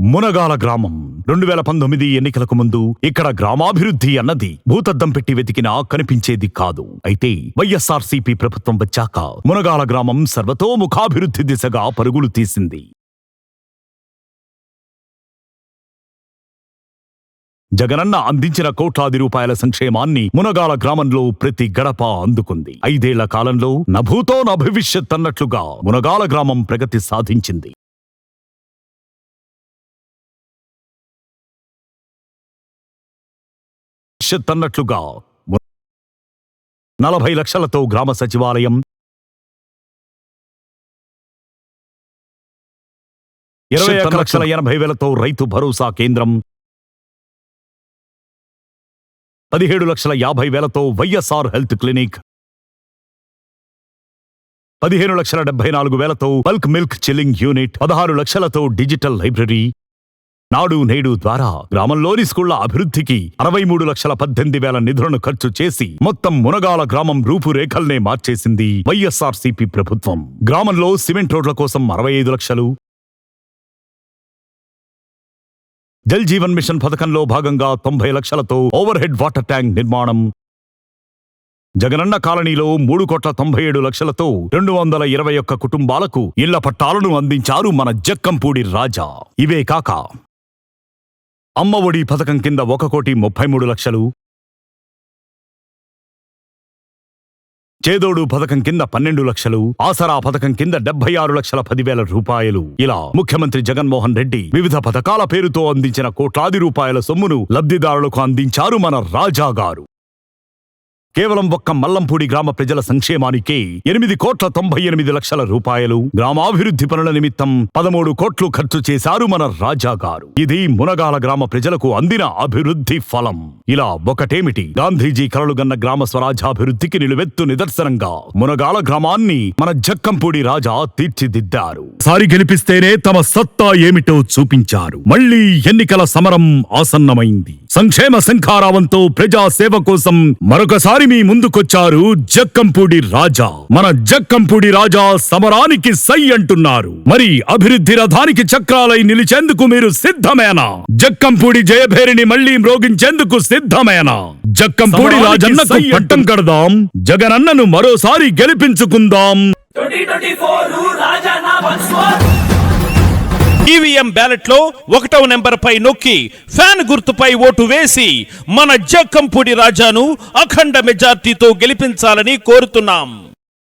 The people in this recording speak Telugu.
మునగాల గ్రామం. రెండు వేల పంతొమ్మిది ఎన్నికలకు ముందు ఇక్కడ గ్రామాభివృద్ధి అన్నది భూతద్దం పెట్టి వెతికినా కనిపించేది కాదు. అయితే వైఎస్ఆర్సీపీ ప్రభుత్వం వచ్చాక మునగాల గ్రామం సర్వతోముఖాభివృద్ధి దిశగా పరుగులు తీసింది. జగనన్న అందించిన కోట్లాది రూపాయల సంక్షేమాన్ని మునగాల గ్రామంలో ప్రతి గడప అందుకుంది. ఐదేళ్ళ కాలంలో నభూతో నభవిష్యత్ అన్నట్లుగా మునగాల గ్రామం ప్రగతి సాధించింది. భవిష్యత్ అన్నట్లుగా నలభై లక్షలతో గ్రామ సచివాలయం ఇరవై ఒక్క లక్షల ఎనభై వేలతో రైతు భరోసా కేంద్రం. పదిహేడు లక్షల యాభై వేలతో వైఎస్ఆర్ హెల్త్ క్లినిక్. పదిహేను లక్షల డెబ్బై నాలుగు వేలతో బల్క్ మిల్క్ చిల్లింగ్ యూనిట్. పదహారు లక్షలతో డిజిటల్ లైబ్రరీ. నాడు నేడు ద్వారా గ్రామంలోని స్కూళ్ళ అభివృద్ధికి అరవై మూడు లక్షల పద్దెనిమిది వేల నిధులను ఖర్చు చేసి మొత్తం మునగాల గ్రామం రూపురేఖల్నే మార్చేసింది వైఎస్ఆర్సీపీ ప్రభుత్వం. గ్రామంలో సిమెంట్ రోడ్ల కోసం అరవై ఐదు లక్షలు. జల్ జీవన్ మిషన్ పథకంలో భాగంగా తొంభై లక్షలతో ఓవర్ హెడ్ వాటర్ ట్యాంక్ నిర్మాణం. జగనన్న కాలనీలో మూడు కోట్ల తొంభై ఏడు లక్షలతో రెండు వందల ఇరవై ఒక్క కుటుంబాలకు ఇళ్ళ పట్టాలను అందించారు మన జక్కంపూడి రాజా. ఇవే కాక అమ్మ ఒడి పథకం కింద ఒక కోటి ముప్పై మూడు లక్షలు. చేదోడు పథకం కింద పన్నెండు లక్షలు. ఆసరా పథకం కింద డెబ్బై ఆరు లక్షల పదివేల రూపాయలు. ఇలా ముఖ్యమంత్రి జగన్మోహన్ రెడ్డి వివిధ పథకాల పేరుతో అందించిన కోట్లాది రూపాయల సొమ్మును లబ్ధిదారులకు అందించారు మన రాజా గారు కేవలం ఒక్క మల్లంపూడి గ్రామ ప్రజల సంక్షేమానికే ఎనిమిది కోట్ల తొంభై ఎనిమిది లక్షల రూపాయలు. గ్రామాభివృద్ధి పనుల నిమిత్తం పదమూడు కోట్లు ఖర్చు చేశారు మన రాజా గారు. ఇది మునగాల గ్రామ ప్రజలకు అందిన అభివృద్ధి ఫలం. ఇలా ఒకటేమిటి? గాంధీజీ కలలుగన్న గ్రామ స్వరాజ్యాభివృద్ధికి నిలువెత్తు నిదర్శనంగా మునగాల గ్రామాన్ని మన జక్కంపూడి రాజా తీర్చిదిద్దారు. సారి గెలిపిస్తేనే తమ సత్తా ఏమిటో చూపించారు. మళ్ళీ ఎన్నికల సమరం ఆసన్నమైంది. సంక్షేమ శంఖారావంతో ప్రజా సేవ కోసం మరొకసారి మీ ముందుకొచ్చారు జక్కంపూడి రాజా. మన జక్కంపూడి రాజా సమరానికి సై అంటున్నారు. మరి అభివృద్ధి రథానికి చక్రాలై నిలిచేందుకు మీరు సిద్ధమేనా? జక్కంపూడి జయభేరిని మళ్ళీ మ్రోగించేందుకు సిద్ధమేనా? జక్కంపూడి రాజన్నకు పట్టం కడదాం జగనన్నను మరోసారి గెలిపించుకుందాం. 2024 రాజా నా వన్స్ మోర్ ఈవీఎం బ్యాలెట్లో ఒకటవ నెంబర్ పై నొక్కి ఫ్యాన్ గుర్తుపై ఓటు వేసి మన జక్కంపూడి రాజాను అఖండ మెజార్టీతో గెలిపించాలని కోరుతున్నాం.